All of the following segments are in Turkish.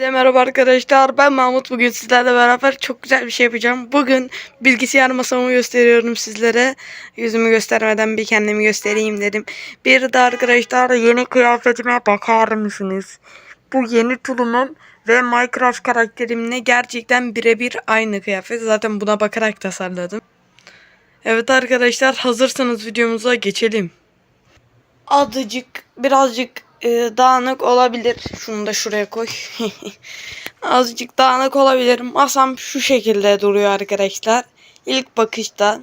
Herkese Merhaba arkadaşlar ben Mahmut bugün sizlerle beraber çok güzel bir şey yapacağım. Bugün bilgisayar masamı gösteriyorum sizlere. Yüzümü göstermeden bir kendimi göstereyim dedim. Bir de arkadaşlar yeni kıyafetime bakar mısınız? Bu yeni tulumum ve Minecraft karakterimle gerçekten birebir aynı kıyafet. Zaten buna bakarak tasarladım. Evet arkadaşlar hazırsanız videomuza geçelim. Azıcık birazcık e, dağınık olabilir. Şunu da şuraya koy. Azıcık dağınık olabilir. Masam şu şekilde duruyor arkadaşlar. İlk bakışta.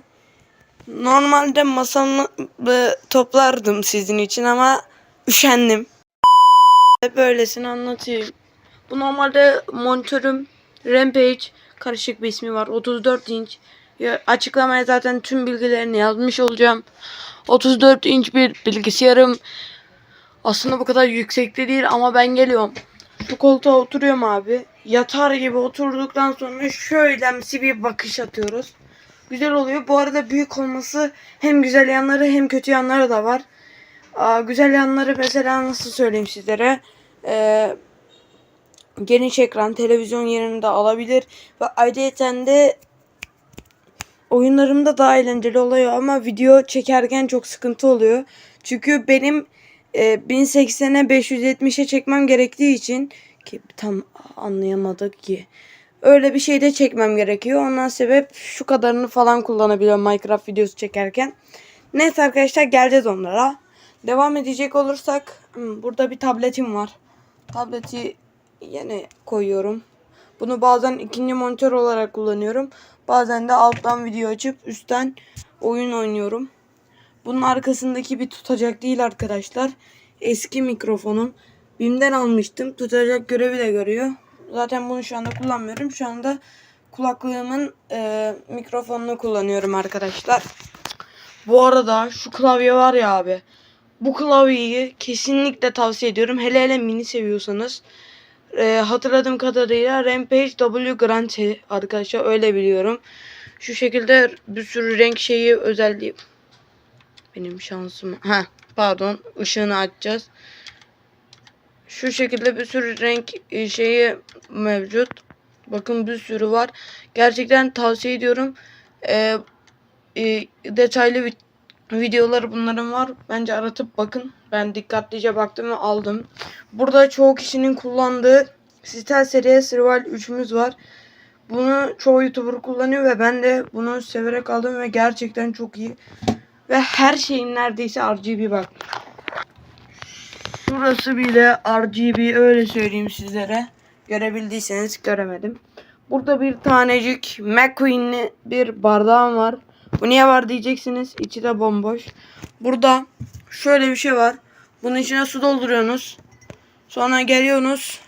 Normalde masamı e, toplardım sizin için ama üşendim. Böylesini anlatayım. Bu normalde monitörüm Rampage karışık bir ismi var. 34 inç. Ya, açıklamaya zaten tüm bilgilerini yazmış olacağım. 34 inç bir bilgisayarım. Aslında bu kadar yüksekte değil ama ben geliyorum. Şu koltuğa oturuyorum abi. Yatar gibi oturduktan sonra şöylemsi bir bakış atıyoruz. Güzel oluyor. Bu arada büyük olması hem güzel yanları hem kötü yanları da var. Aa, güzel yanları mesela nasıl söyleyeyim sizlere. Ee, geniş ekran televizyon yerini de alabilir. Ve ayrıca de oyunlarımda daha eğlenceli oluyor ama video çekerken çok sıkıntı oluyor. Çünkü benim e, 1080'e 570'e çekmem gerektiği için ki tam anlayamadık ki. Öyle bir şey de çekmem gerekiyor. Ondan sebep şu kadarını falan kullanabiliyorum Minecraft videosu çekerken. Neyse arkadaşlar geleceğiz onlara. Devam edecek olursak hmm, burada bir tabletim var. Tableti yine koyuyorum. Bunu bazen ikinci monitör olarak kullanıyorum. Bazen de alttan video açıp üstten oyun oynuyorum. Bunun arkasındaki bir tutacak değil arkadaşlar. Eski mikrofonum. BİM'den almıştım. Tutacak görevi de görüyor. Zaten bunu şu anda kullanmıyorum. Şu anda kulaklığımın e, mikrofonunu kullanıyorum arkadaşlar. Bu arada şu klavye var ya abi. Bu klavyeyi kesinlikle tavsiye ediyorum. Hele hele mini seviyorsanız. E, hatırladığım kadarıyla Rampage W Grande arkadaşlar öyle biliyorum. Şu şekilde bir sürü renk şeyi özelliği benim şansım. Ha pardon ışığını açacağız. Şu şekilde bir sürü renk e, şeyi mevcut. Bakın bir sürü var. Gerçekten tavsiye ediyorum. Ee, e, detaylı vi videoları bunların var. Bence aratıp bakın. Ben dikkatlice baktım ve aldım. Burada çoğu kişinin kullandığı Sitel seriye Survival 3'ümüz var. Bunu çoğu YouTuber kullanıyor ve ben de bunu severek aldım ve gerçekten çok iyi. Ve her şeyin neredeyse RGB bak. Şurası bile RGB öyle söyleyeyim sizlere. Görebildiyseniz göremedim. Burada bir tanecik McQueen'li bir bardağım var. Bu niye var diyeceksiniz. İçi de bomboş. Burada şöyle bir şey var. Bunun içine su dolduruyorsunuz. Sonra geliyorsunuz.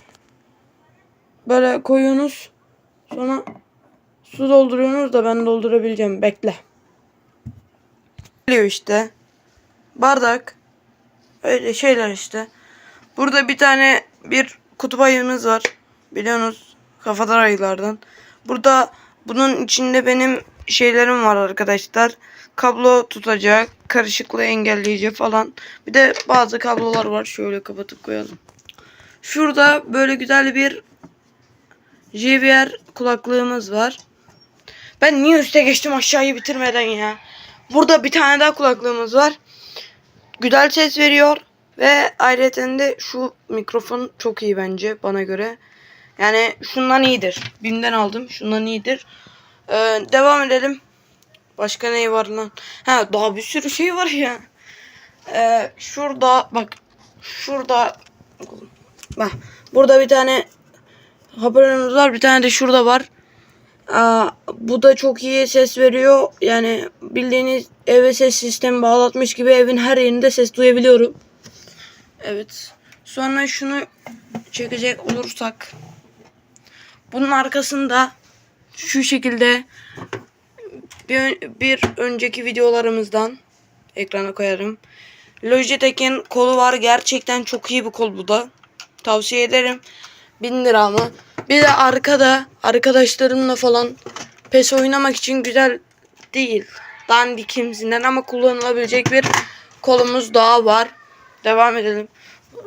Böyle koyuyorsunuz. Sonra su dolduruyorsunuz da ben doldurabileceğim. Bekle. Geliyor işte. Bardak. Öyle şeyler işte. Burada bir tane bir kutup ayımız var. Biliyorsunuz kafadar ayılardan. Burada bunun içinde benim şeylerim var arkadaşlar. Kablo tutacak, karışıklığı engelleyici falan. Bir de bazı kablolar var. Şöyle kapatıp koyalım. Şurada böyle güzel bir JBL kulaklığımız var. Ben niye üste geçtim aşağıyı bitirmeden ya. Burada bir tane daha kulaklığımız var. Güzel ses veriyor. Ve ayrıca de şu mikrofon çok iyi bence bana göre. Yani şundan iyidir. Bim'den aldım. Şundan iyidir. Ee, devam edelim. Başka ne var lan? Ha daha bir sürü şey var ya. Ee, şurada bak. Şurada. Bak. Burada bir tane hoparlörümüz var. Bir tane de şurada var. Aa, bu da çok iyi ses veriyor. Yani bildiğiniz eve ses sistemi bağlatmış gibi evin her yerinde ses duyabiliyorum. Evet. Sonra şunu çekecek olursak bunun arkasında şu şekilde bir, bir önceki videolarımızdan ekrana koyarım. Logitech'in kolu var. Gerçekten çok iyi bir kol bu da. Tavsiye ederim. 1000 lira mı? Bir de arkada arkadaşlarımla falan PES oynamak için güzel değil. Dandikimsinden ama kullanılabilecek bir kolumuz daha var. Devam edelim.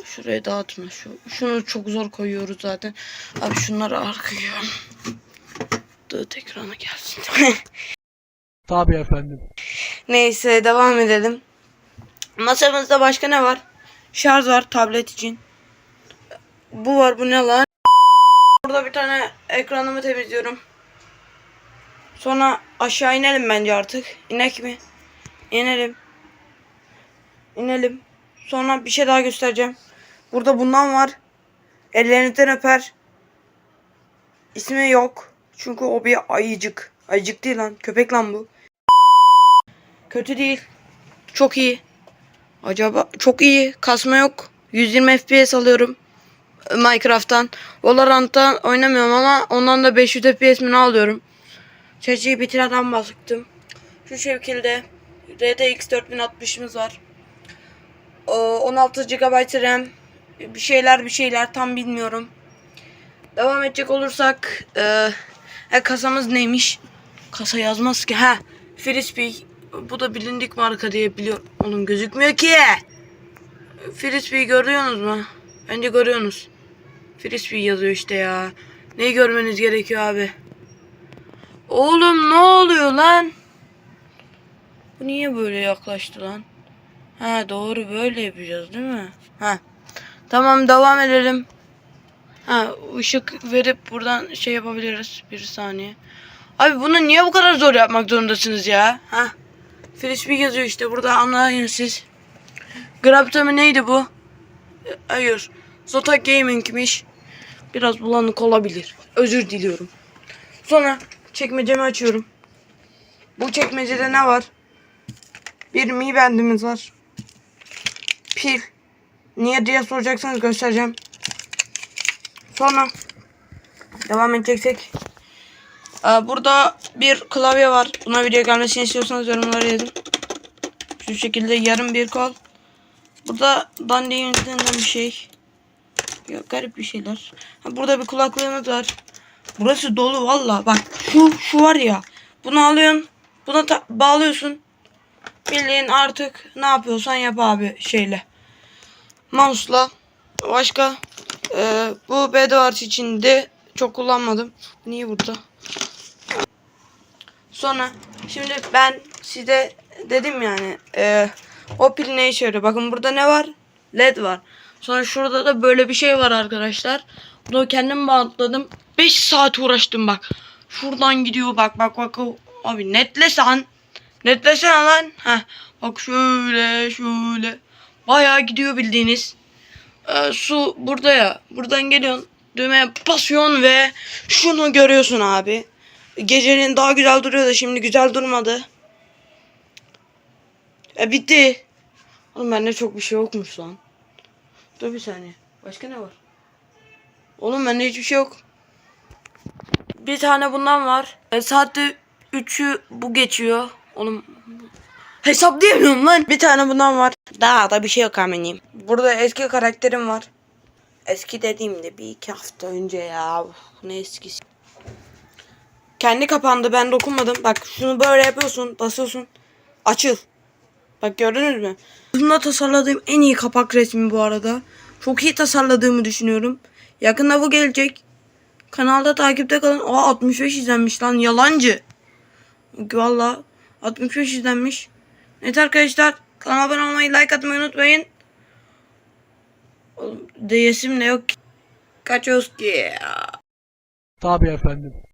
Şuraya dağıtma. Şu, şunu çok zor koyuyoruz zaten. Abi şunları arkaya. Dıt ekrana gelsin. Tabii efendim. Neyse devam edelim. Masamızda başka ne var? Şarj var tablet için. Bu var bu ne lan? Burada bir tane ekranımı temizliyorum. Sonra aşağı inelim bence artık. İnek mi? İnelim. İnelim. Sonra bir şey daha göstereceğim. Burada bundan var. Ellerinizden öper. İsmi yok. Çünkü o bir ayıcık. Ayıcık değil lan. Köpek lan bu. Kötü değil. Çok iyi. Acaba çok iyi. Kasma yok. 120 FPS alıyorum. Minecraft'tan. Valorant'tan oynamıyorum ama ondan da 500 FPS mi alıyorum. ChatGPT'den baktım. Şu şekilde RTX 4060'ımız var. O, 16 GB RAM. Bir şeyler bir şeyler tam bilmiyorum. Devam edecek olursak e, e, kasamız neymiş? Kasa yazmaz ki. Ha, Frisbee. Bu da bilindik marka diye biliyorum. Onun gözükmüyor ki. Frisbee görüyorsunuz mu? Bence görüyorsunuz. Frisbee yazıyor işte ya. Neyi görmeniz gerekiyor abi? Oğlum ne oluyor lan? Bu niye böyle yaklaştı lan? Ha doğru böyle yapacağız değil mi? Ha. Tamam devam edelim. Ha ışık verip buradan şey yapabiliriz. Bir saniye. Abi bunu niye bu kadar zor yapmak zorundasınız ya? Ha? Frisbee yazıyor işte burada anlayın siz. Grabtami neydi bu? Hayır. Zotac Gaming'miş. Biraz bulanık olabilir. Özür diliyorum. Sonra çekmecemi açıyorum. Bu çekmecede ne var? Bir Mi Band'imiz var. Pil. Niye diye soracaksanız göstereceğim. Sonra devam edeceksek. Aa, burada bir klavye var. Buna video gelmesini istiyorsanız yorumlara yazın. Şu şekilde yarım bir kol. Burada dandiğin yönetinden bir şey. Ya, garip bir şeyler. Ha, burada bir kulaklığımız var. Burası dolu valla. Bak şu şu var ya. Bunu alıyorsun. Buna bağlıyorsun. Bildiğin artık ne yapıyorsan yap abi şeyle. Mouse'la. Başka. Ee, bu Bedwars için de çok kullanmadım. Niye burada? Sonra şimdi ben size dedim yani e, o pil ne işe yarıyor? Bakın burada ne var? LED var. Sonra şurada da böyle bir şey var arkadaşlar. Bunu kendim bantladım. 5 saat uğraştım bak. Şuradan gidiyor bak bak bak. Abi netlesen. Netlesene lan. Heh. Bak şöyle şöyle. Bayağı gidiyor bildiğiniz. Ee, su burada ya. Buradan geliyorsun. Düğmeye basıyorsun ve şunu görüyorsun abi. Gecenin daha güzel duruyordu şimdi güzel durmadı. E bitti. Oğlum bende çok bir şey yokmuş lan. Dur bir saniye. Başka ne var? Oğlum bende hiçbir şey yok. Bir tane bundan var. E, saatte 3'ü bu geçiyor. Oğlum hesaplayamıyorum lan. Bir tane bundan var. Daha da bir şey yok aminim. Burada eski karakterim var. Eski dediğimde bir iki hafta önce ya. Ne eskisi. Kendi kapandı ben dokunmadım. Bak şunu böyle yapıyorsun basıyorsun. Açıl. Bak gördünüz mü? Bunda tasarladığım en iyi kapak resmi bu arada. Çok iyi tasarladığımı düşünüyorum. Yakında bu gelecek. Kanalda takipte kalın. Aa 65 izlenmiş lan yalancı. Valla 65 izlenmiş. Evet arkadaşlar kanalıma abone olmayı like atmayı unutmayın. Oğlum, Diyesim de yok. ki. Kaçıyoruz ki. Tabii efendim.